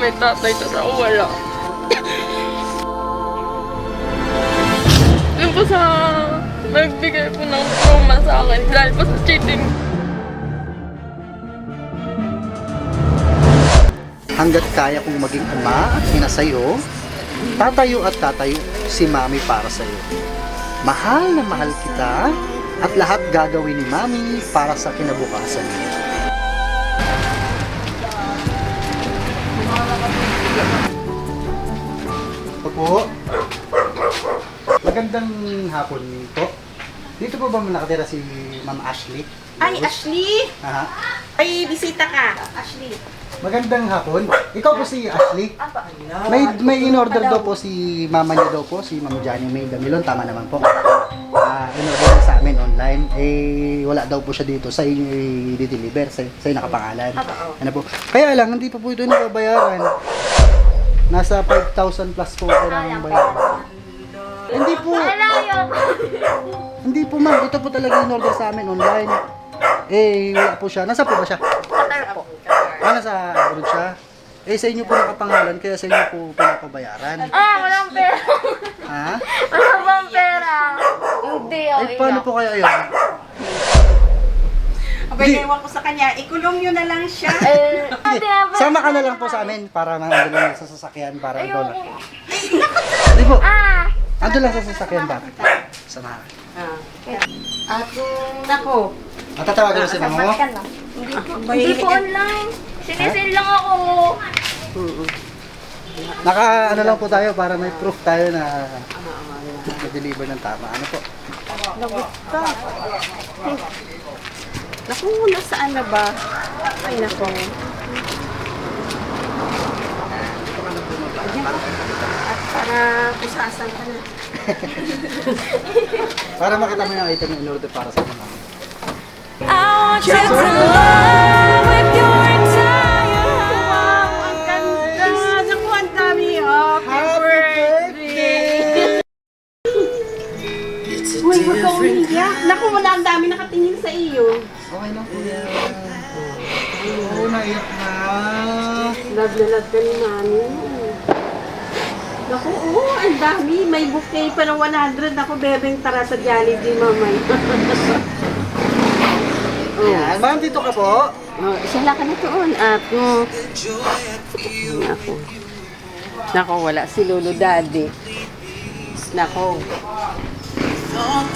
may tatay, tapos ako wala. Yun po ng trauma sa akin dahil po sa. Hanggat kaya kong maging ama at ina sa'yo, tatayo at tatayo si mami para sa'yo. Mahal na mahal kita at lahat gagawin ni mami para sa kinabukasan mo. Opo. Magandang hapon po. Dito po ba nakatira si Ma'am Ashley? Ay, Ashley! Aha. Ay, bisita ka. Ashley. Magandang hapon. Ikaw po si Ashley. May may in-order daw po si mama niya daw po, si Ma'am Johnny May Damilon. Tama naman po. Ah, in-order niya sa amin online. Eh, wala daw po siya dito. Sa inyo i-deliver. Sa, sa inyo nakapangalan. Ano po. Kaya lang, hindi pa po ito nababayaran. Nasa 5,000 plus po ako ng bayaran. Hindi po. Hindi po ma'am. Ito po talaga in-order sa amin online. Eh, wala po siya. Nasa po ba siya? Ah, nasa abroad siya. Eh, sa inyo po nakapangalan, kaya sa inyo po pinapabayaran. Ah, walang pera. Ha? Wala bang pera? Hindi, Eh, paano po kaya yun? Abay, Di. ewan ko sa kanya. Ikulong nyo na lang siya. Eh, Hindi, sama ka na lang po sa amin para maandun lang sa sasakyan para ikaw lang. Hindi po, ah! andun lang sa sasakyan ba? Sama. Ah. At, nako. Matatawagan mo si mama mo? Hindi po, Abay, hindi po online. Sinisil lang ako. Naka ano lang po tayo para may proof tayo na na-deliver ng tama. Ano po? Naku, nasaan na ba? Ay, nako. At para kusasan ka na. Para makita mo yung item na in-order para sa mama. Wow, ang ganda! Naku, ang dami. Happy birthday! Uy, huwag ka umiyak. Naku, wala ang dami nakatingin sa iyo. Okay lang po yan. Oo, naiyak na. Love na love ka ni Mami. Naku, oo, ang dami. May bouquet pa ng 100. Naku, bebeng tara sa Jollibee, mamay. Ayan, ma'am, dito ka po. Oh, isa lang ka na doon. At, mm, naku. Naku, wala si Lolo Daddy. Naku. Ah,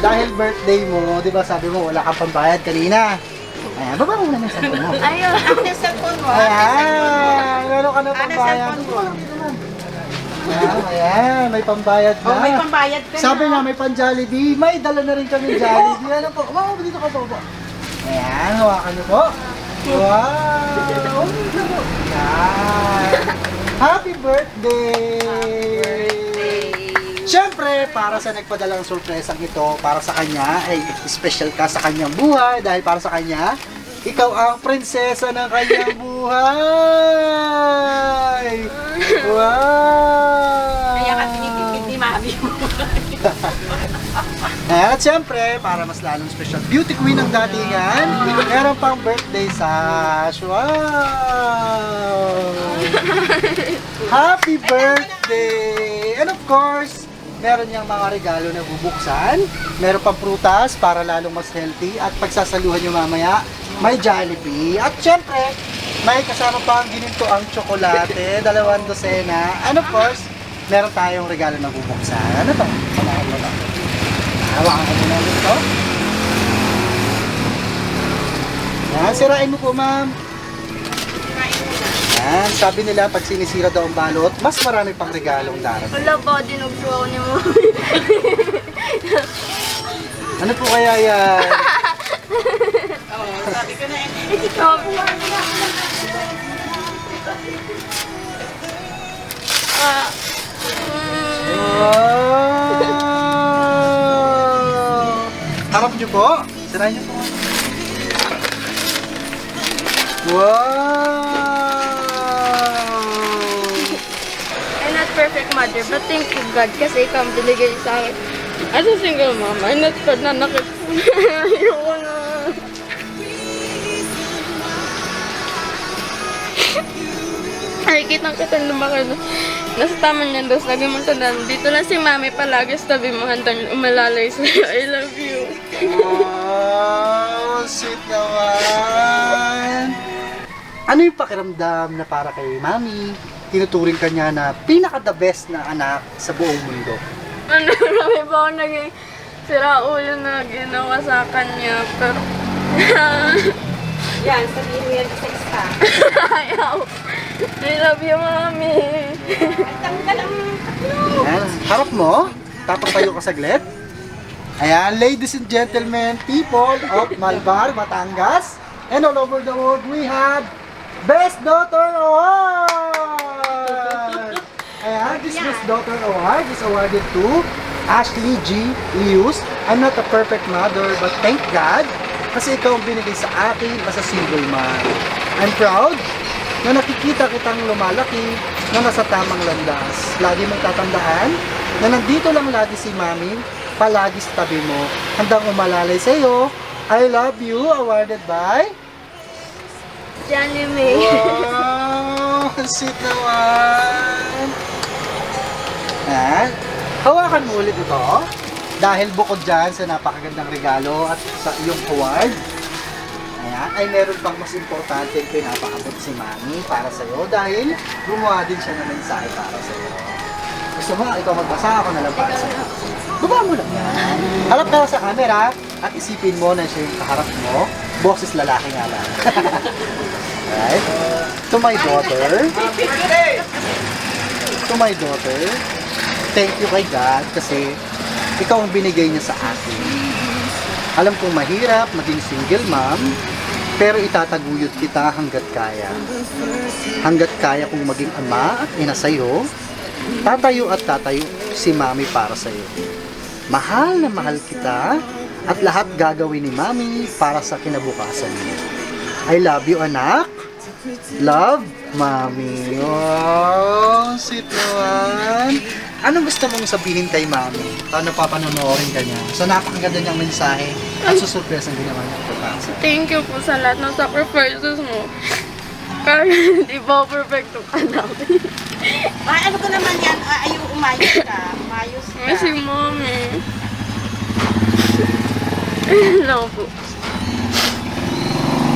Dahil birthday mo, di ba sabi mo wala kang pambayad kanina. Ayan, baba mo lang yung cellphone mo. Ayun. Ano yung cellphone mo? Ayan, meron ka na pambayad. cellphone mo? Ayan, ayan, may pambayad na. Oh, may pambayad ka Sabi na. nga may pan Jollibee, may dala na rin kami Jollibee. Ano po? Wow, dito ka po po. Ayan, hawakan niyo po. Wow! Ayan. Happy birthday! Siyempre, para sa nagpadalang sorpresang ito, para sa kanya, ay special ka sa kanyang buhay dahil para sa kanya, ikaw ang prinsesa ng kanyang buhay! Wow! Kaya ka tinitipid ni Mami mo. At syempre, para mas lalong special, beauty queen ng datingan, meron pang birthday sash. Wow! Happy birthday! And of course, meron niyang mga regalo na bubuksan. Meron pang prutas para lalong mas healthy. At pagsasaluhan niyo mamaya, may Jollibee. At syempre, may kasama pang gininto ang tsokolate, dalawang dosena. And of course, meron tayong regalo na bubuksan. Ano to? Hawakan ko muna ulit ito. Yan, sirain mo po ma'am. Yan, sabi nila pag sinisira daw ang balot, mas marami pang regalong darating. Wala ba, dinugso ako ni mo. Ano po kaya yan? Sabi ko na eh. Ah, Wow! Harap niyo po. Sirain niyo po. Wow! perfect mother, but thank you God kasi ikaw ang binigay sa akin. As a single mom, I'm not nanakit. Ayoko na. Kitang kita lumaki na. Nasa tama niyan, dos. Lagi mong tandaan. Dito lang si mami palagi sa tabi mo. Handang umalalay sa'yo. I love you. Wow, sweet naman. Ano yung pakiramdam na para kay mami? Tinuturing ka niya na pinaka-the best na anak sa buong mundo. Ano, marami pa ako naging siraulo na ginawa sa kanya. Pero, Yan, sabihin mo yan sa sexta. ayaw. I love you, mami. At tanggal ang tatlo. Harap mo. Tapos tayo ka saglit. Ayan, ladies and gentlemen, people of Malbar, Batangas, and all over the world, we have Best Daughter Award! Ayan, this Best Daughter Award is awarded to Ashley G. Lius. I'm not a perfect mother, but thank God kasi ikaw ang binigay sa akin as a single man. I'm proud na nakikita kitang lumalaki na nasa tamang landas. Lagi mong tatandaan na nandito lang lagi si Mami, palagi sa tabi mo, handang umalalay sa iyo. I love you, awarded by... Johnny May. Wow! Ang sweet naman! Ayan. Hawakan mo ulit ito. Dahil bukod dyan sa napakagandang regalo at sa iyong award, ayan, ay meron pang mas importante yung pinapaabot si Mami para sa iyo dahil gumawa din siya ng mensahe para sa iyo. Gusto mo, ikaw magbasa, ako na lang para sa iyo. Gumawa mo lang yan. Harap ka sa camera at isipin mo na siya yung kaharap mo. Boses lalaki nga lang. Right? To my daughter. To my daughter. Thank you kay God kasi ikaw ang binigay niya sa akin. Alam kong mahirap maging single mom, pero itataguyod kita hanggat kaya. Hanggat kaya kong maging ama at ina sa'yo, tatayo at tatayo si mami para sa'yo. Mahal na mahal kita at lahat gagawin ni mami para sa kinabukasan mo. I love you, anak. Love, mami. Wow, sweet naman. Anong gusto mong sabihin kay mami? Paano papanonoorin ka niya? So, napakaganda niyang mensahe at susurpresa ang ginawa niya for us. Thank you po sa lahat ng sacrifices mo. Hindi pa ako perfecto anak. Ay, ano ko naman yan? Ay, ayaw umayos ka. Umayos ka. Kasi mommy. Ayun lang po.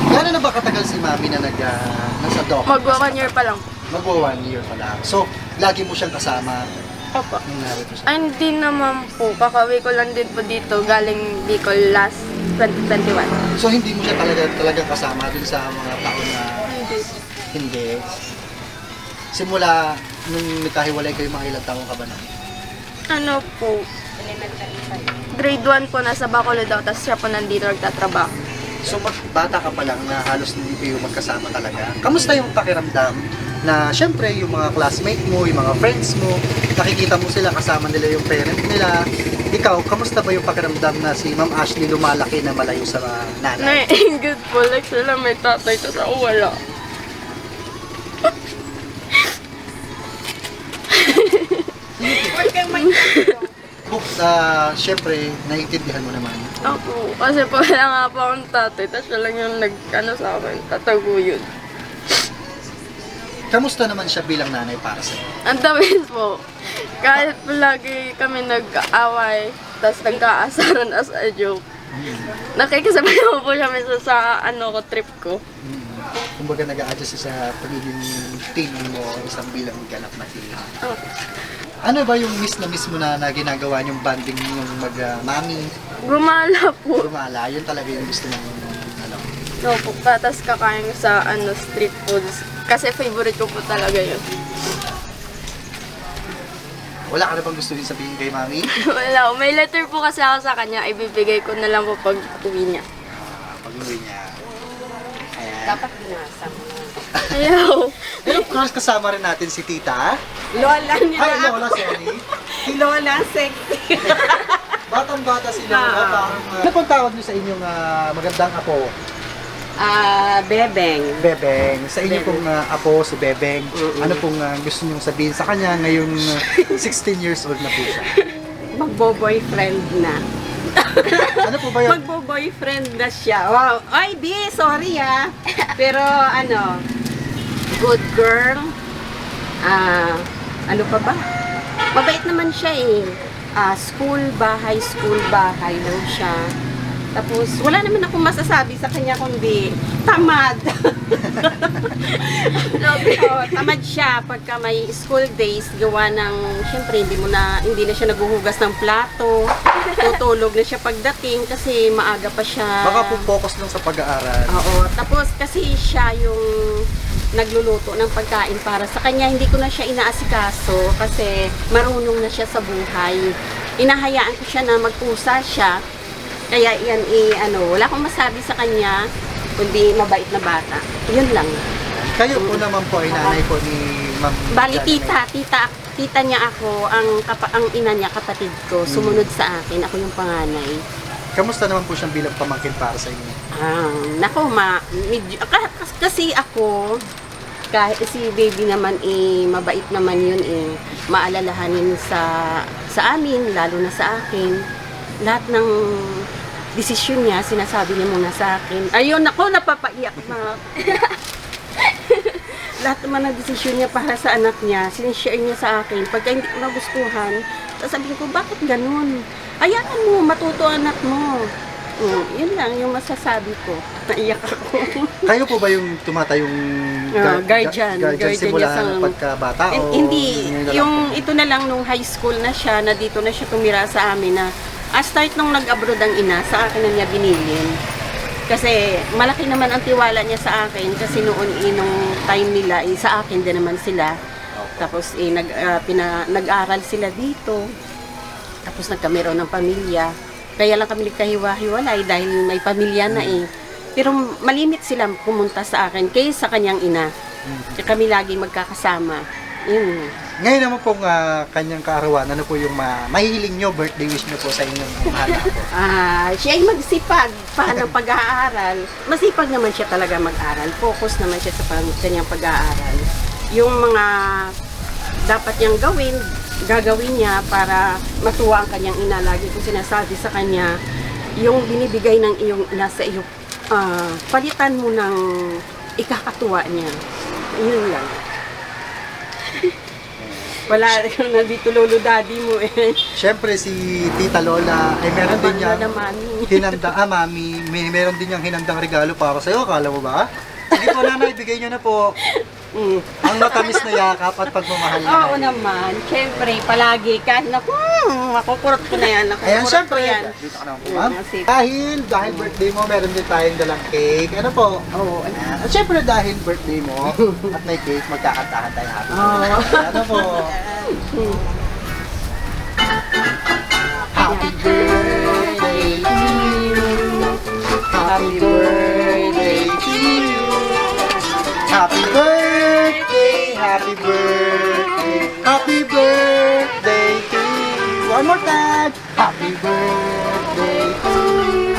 Gano'n na ba katagal si mami na nag, ah, nasa doc? Magwa one year pa lang. Magwa one year pa lang. So, lagi mo siyang kasama Opo. nung narito siya. Ay, hindi naman po. Kakawi ko lang din po dito. Galing Bicol last 2021. So, hindi mo siya talaga talagang kasama dun sa mga taon na Hindi. Simula nung nagkahiwalay kayo, mga ilang taon ka ba na? Ano po? Grade 1 po nasa Bacolod daw. Tapos siya po nandito nagtatrabaho. So, mag, bata ka pa lang na halos hindi kayo magkasama talaga. Kamusta yung pakiramdam na syempre yung mga classmate mo, yung mga friends mo, nakikita mo sila kasama nila yung parent nila. Ikaw, kamusta ba yung pakiramdam na si Ma'am Ashley lumalaki na malayo sa mga nanay? Naiingit po. Like sila may tatay. Tapos ako wala. Uh, syempre, naiintindihan mo naman. Ako. Kasi po wala nga po akong tatay. Tapos siya lang yung nag, ano sa akin, tataguyod. Kamusta naman siya bilang nanay para sa iyo? Ang tamis po. Kahit po lagi kami nag-away, tapos nagkaasaran as a joke. Nakikisabay mo po siya minsan sa ano ko, trip ko. Kumbaga nag-a-adjust sa pagiging teen mo isang bilang ganap na teen. Oh. Ano ba yung miss na miss mo na, na ginagawa yung banding yung mag-mami, Gumala po. gumala? Yun talaga yung gusto mong ano. No po, tapos kakain sa ano, street foods. Kasi favorite ko po talaga yun. Wala ka na bang gusto din sabihin kay mami? Wala, may letter po kasi ako sa kanya. Ibibigay ko na lang po pag uwi niya. Ah, Pag-uwi niya. Ayan. Dapat binasa mo. Ayaw. And of course, kasama rin natin si tita. Lola nila Hi, ako. Lola, sorry. Si Lola, sexy. Batang-bata si Lola. Ah. Parang, uh, ano pong tawag niyo sa inyong ah, magandang apo? Ah, Bebeng. Bebeng. Sa inyo Bebeng. pong ah, apo, si Bebeng, Mm-mm. ano pong ah, gusto niyong sabihin sa kanya ngayong ah, 16 years old na po siya? Magbo-boyfriend na. Ano po ba yun? Magbo-boyfriend na siya. Wow. Ay, B, sorry ah. Pero ano, good girl. Ah, ano pa ba? Mabait naman siya eh. Ah, school, bahay, school, bahay lang siya. Tapos, wala naman akong masasabi sa kanya kundi tamad. Oo, tamad siya pagka may school days, gawa ng, syempre, hindi mo na, hindi na siya naguhugas ng plato, tutulog na siya pagdating kasi maaga pa siya. Baka po focus lang sa pag-aaral. Oo, tapos kasi siya yung nagluluto ng pagkain para sa kanya, hindi ko na siya inaasikaso kasi marunong na siya sa buhay. Inahayaan ko siya na magpusa siya. Kaya yan eh, ano, wala akong masabi sa kanya, kundi mabait na bata. Yun lang. Kayo po naman po ay nanay po ni Ma'am Bali, tita, tita, tita niya ako, ang, kapa, ang ina niya, kapatid ko, sumunod sa akin, ako yung panganay. Kamusta naman po siyang bilang pamangkin para sa inyo? Ah, nako, ma, medyo, ka- kas- kasi ako, kahit si baby naman eh, mabait naman yun eh, maalalahanin sa, sa amin, lalo na sa akin. Lahat ng desisyon niya, sinasabi niya muna sa akin. Ayun, nako, napapaiyak na. lahat naman ng desisyon niya para sa anak niya, sinishare niya sa akin. Pagka hindi ko nagustuhan, sasabihin ko, bakit ganun? Hayaan mo, matuto anak mo. Mm, yun lang yung masasabi ko. Naiyak ako. Kayo po ba yung tumatayong Ah, guardian. guardian Guardian simula niya sa- pagkabata? o Hin- hindi, yung ito na lang nung high school na siya, na dito na siya tumira sa amin na ah, start nung nag-abroad ang ina, sa akin na niya binilin. Kasi malaki naman ang tiwala niya sa akin kasi noon eh, nung time nila, eh, sa akin din naman sila. Tapos eh, nag, ah, pina, nag-aral sila dito. Tapos nagkameron ng pamilya. Kaya lang kami nagkahiwa-hiwalay dahil may pamilya na eh. Pero malimit sila pumunta sa akin kaysa sa kanyang ina. Kaya kami lagi magkakasama. Yun. Ngayon naman pong ah, kanyang kaarawan, ano po yung ma mahihiling nyo, birthday wish nyo po sa inyong mahal po? Ah, siya ay magsipag pa ng pag-aaral. Masipag naman siya talaga mag-aral. Focus naman siya sa pang- kanyang pag-aaral. Yung mga dapat niyang gawin, gagawin niya para matuwa ang kanyang ina. Lagi ko sinasabi sa kanya, yung binibigay ng iyong ina sa iyo, ah, palitan mo ng ikakatuwa niya. Yun lang. Wala, nandito lolo daddy mo eh. Siyempre si Tita Lola ay meron din niya Lola, mami. hinanda, ah mami, may meron din niyang hinandang regalo para sa iyo, akala mo ba? Sige po nanay, ibigay niyo na po Mm. ang matamis na yakap at pagmamahal niya. Oo naman. Siyempre, palagi kahit naku, makukurot ko na yan. Nakukurot Ayan, ko syempre. yan. Dito ka naman po, ma'am. Sige. Dahil, dahil birthday mo, meron din tayong dalang cake. Ano po? Oo. Ayan. At syempre, dahil birthday mo, at may cake, magkakantahan tayo happy Oo. birthday. Ano po? Happy birthday to you. Happy birthday. Happy birthday, happy birthday, happy birthday to you. One more time. Happy birthday to you.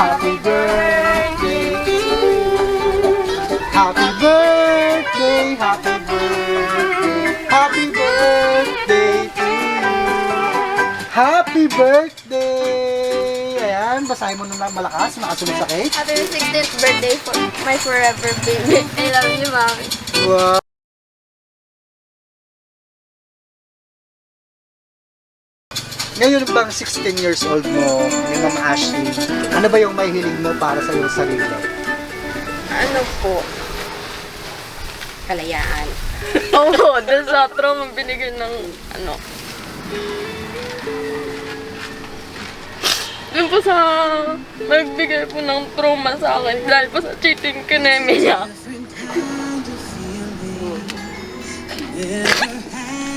Happy birthday to you. Happy birthday, happy birthday, happy birthday to you. Happy birthday! Basahin mo naman malakas, nakasunod sa cake. Happy 16th birthday for my forever baby. I love you, Mami. Wow! Ngayon bang 16 years old mo, ni Ma'am Ashley, ano ba yung may hiling mo para sa iyong sarili? Ano po? Kalayaan. Oo, dahil sa trauma binigyan ng ano. Dun po sa nagbigay po ng trauma sa akin dahil po sa cheating kineme niya.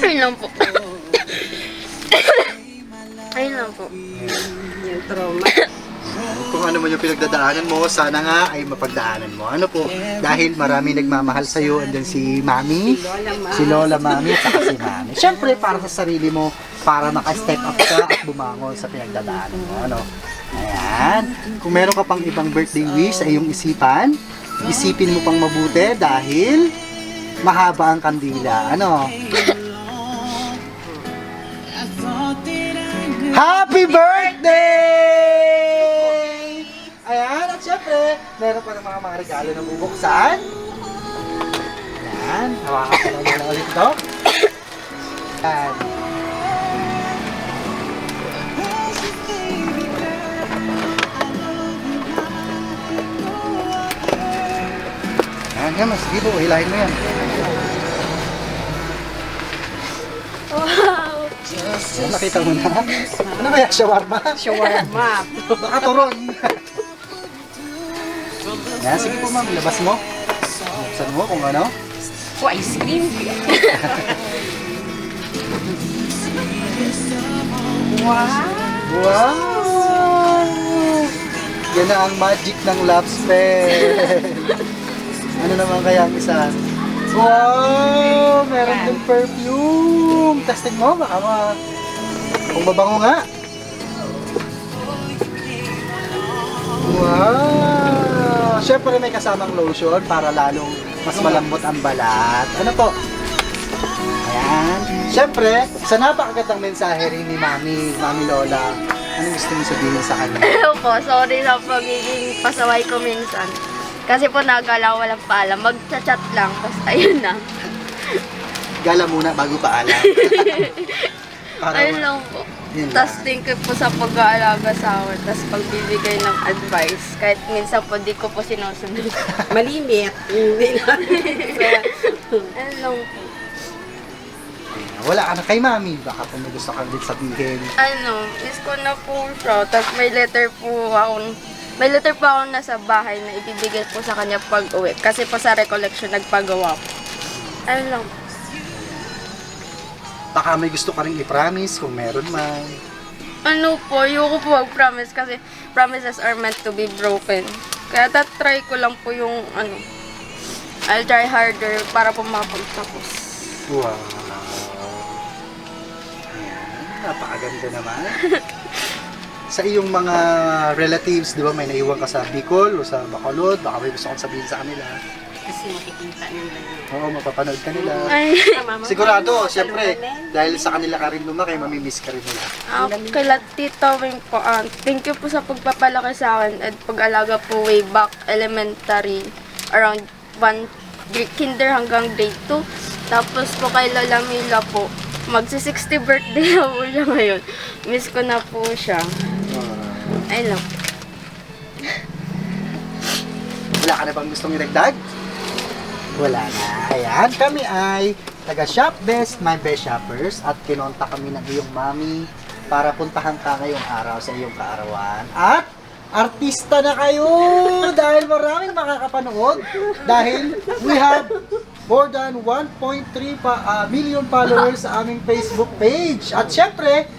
Ayun lang po. Ayun lang po. Yung trauma. Kung ano man yung pinagdadaanan mo, sana nga ay mapagdaanan mo. Ano po, dahil marami nagmamahal sa iyo, andyan si Mami, si Lola Mami, at saka si Mami. Siyempre, para sa sarili mo, para maka-step up ka at bumangon sa pinagdadaanan mo. Ano? Ayan. Kung meron ka pang ibang birthday wish sa iyong isipan, isipin mo pang mabuti dahil mahaba ang kandila. Ano? Happy birthday! Ayan, at syempre, meron pa ng mga mga regalo na bubuksan. Ayan, hawakan ko lang ulit ito. Ayan. Ayan, yan, mas gibo, hilahin mo yan. Wow! Ayan, nakita mo na. Ano kaya, shawarma? Shawarma. Baka turon. Ayan, sige po ma'am, labas mo. Buksan mo kung ano. O, ice cream. wow. Wow! Yan na ang magic ng spell. Ano naman kaya ang isa? Wow! Meron din perfume. Testing mo, baka ma... Kung mabango nga. Wow! Siyempre may kasamang lotion para lalong mas malambot ang balat. Ano po? Ayan. Siyempre, sa napakagandang mensahe rin ni Mami, Mami Lola, ano gusto niyo sabihin sa kanya? Hello po, sorry sa pagiging pasaway ko minsan. Kasi po nagala walang paalam. Mag-chat lang, tapos ayun na. Gala muna bago paalam. Para Ayun lang po. Yun lang. Tapos thank you po sa pag-aalaga sa akin. Tapos pagbibigay ng advice. Kahit minsan po di ko po sinusunod. Malimit. Hindi lang. Ayun lang po. Wala ka na kay Mami. Baka kung may gusto kang din sabihin. Ano, miss ko na po siya. Tapos may letter po ako. May letter po ako nasa bahay na ibibigay po sa kanya pag uwi. Kasi po sa recollection nagpagawa po. Ayun lang. Baka may gusto ka rin i-promise kung meron man. Ano po, ayoko po mag-promise kasi promises are meant to be broken. Kaya try ko lang po yung ano, I'll try harder para po makapagtapos. Wow. Ayan, napakaganda naman. sa iyong mga relatives, di ba, may naiwan ka sa Bicol o sa Bacolod, baka may gusto kang sabihin sa kanila. Kasi makikita nila. Oo, mapapanood ka nila. Ay, Sigurado, siyempre, dahil sa kanila ka rin lumaki, mamimiss ka rin nila. ah, kila Tito Wing po, ah, thank you po sa pagpapalaki sa akin at pag-alaga po way back elementary around 1 grade kinder hanggang grade 2. Tapos po kay Lola Mila po, magsi-60 birthday na po siya ngayon. Miss ko na po siya. Ay lang. Wala ka na bang gustong idagdag? Wala na. Ayan, kami ay taga Shop Best, My Best Shoppers at kinonta kami ng iyong mami para puntahan ka ngayong araw sa iyong kaarawan. At artista na kayo dahil maraming makakapanood dahil we have more than 1.3 pa, ah, million followers sa aming Facebook page. At syempre,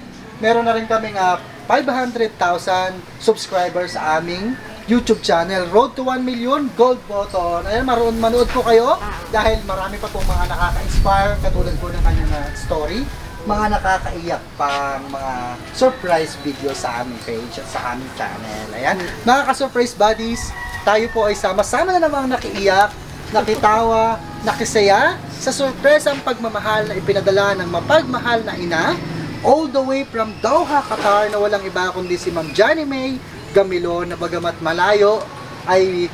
meron na rin kaming ah, 500,000 subscribers sa aming YouTube channel. Road to 1 million, gold button. Ayan, maroon manood po kayo dahil marami pa pong mga nakaka-inspire katulad po ng kanyang ah, story. Mga nakakaiyak pang mga surprise video sa aming page at sa aming channel. Ayan, mga ka-surprise buddies, tayo po ay sama-sama na namang nakiiyak, nakitawa, nakisaya sa sorpresang pagmamahal na ipinadala ng mapagmahal na ina all the way from Doha, Qatar na walang iba kundi si Ma'am Johnny May Gamilon na bagamat malayo ay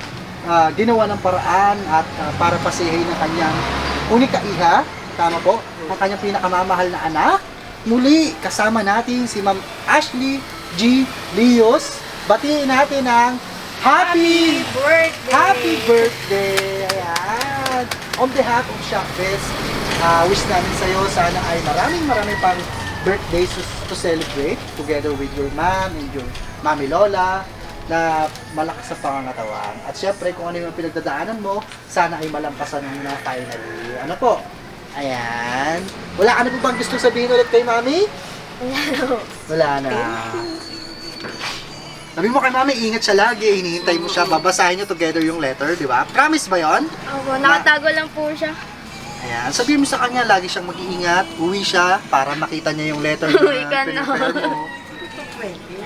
ah, ginawa ng paraan at ah, para pasihin ang kanyang unika iha, tama po, ang kanyang pinakamamahal na anak. Muli, kasama natin si Ma'am Ashley G. Leos. Batiin natin ang Happy birthday! Happy birthday! Ayan! On behalf of Shopfest, uh, wish namin sa'yo sana ay maraming maraming pang birthdays to, celebrate together with your mom and your mami Lola na malakas sa pangangatawan. At syempre, kung ano yung pinagdadaanan mo, sana ay malampasan mo na finally. Ano po? Ayan. Wala ka na po bang gusto sabihin ulit kay mami? Wala na. Sabi mo kay mami, ingat siya lagi. Hinihintay mo siya. Babasahin niyo together yung letter, di ba? Promise ba yon? Opo, nakatago lang po siya. Ayan. Sabihin mo sa kanya, lagi siyang mag-iingat. Uwi siya para makita niya yung letter Uwi na ka na. pinipare mo. Pwede.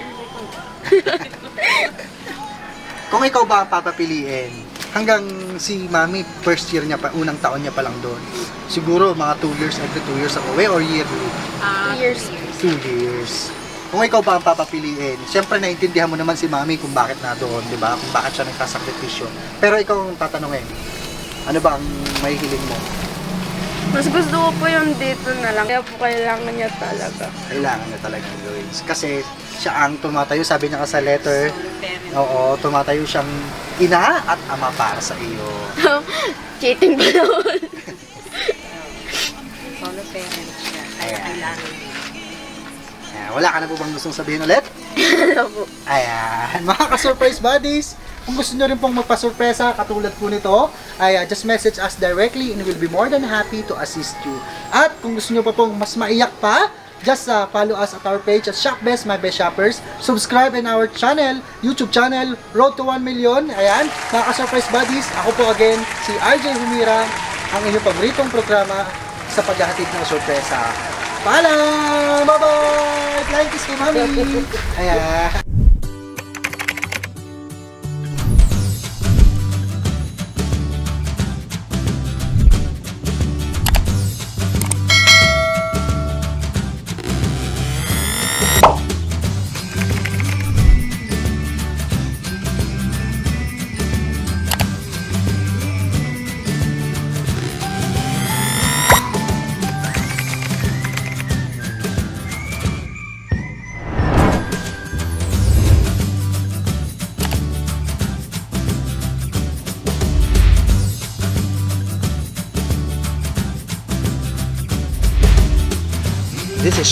Kung ikaw ba ang papapiliin, hanggang si mami, first year niya pa, unang taon niya pa lang doon. Siguro mga 2 years, every 2 years ang uwi or yearly? Ah, Years. 2 years. Kung ikaw ba ang papapiliin, siyempre naintindihan mo naman si mami kung bakit na doon, di ba? Kung bakit siya nagkasakripisyo. Pero ikaw ang tatanungin, ano ba ang may hiling mo? Mas gusto ko po yung dito na lang. Kaya po kailangan niya talaga. Kailangan na talaga gawin. Kasi siya ang tumatayo, sabi niya ka sa letter, oo, tumatayo siyang ina at ama para sa iyo. Cheating ba naman? solo parent siya. Kaya kailangan. Ayan, wala ka na po bang gustong sabihin ulit? Ano po? Ayan, mga ka-surprise buddies, kung gusto nyo rin pong magpa-surpresa katulad po nito, ay uh, just message us directly and we'll be more than happy to assist you. At kung gusto nyo pa pong mas maiyak pa, just uh, follow us at our page at Shop Best My Best Shoppers. Subscribe in our channel, YouTube channel, Road to 1 Million. Ayan, mga ka-surprise buddies, ako po again, si RJ Humira, ang inyong paboritong programa sa paghahatid ng sorpresa. Paalam! Bye-bye! Flying kiss kay Mami! Ayan.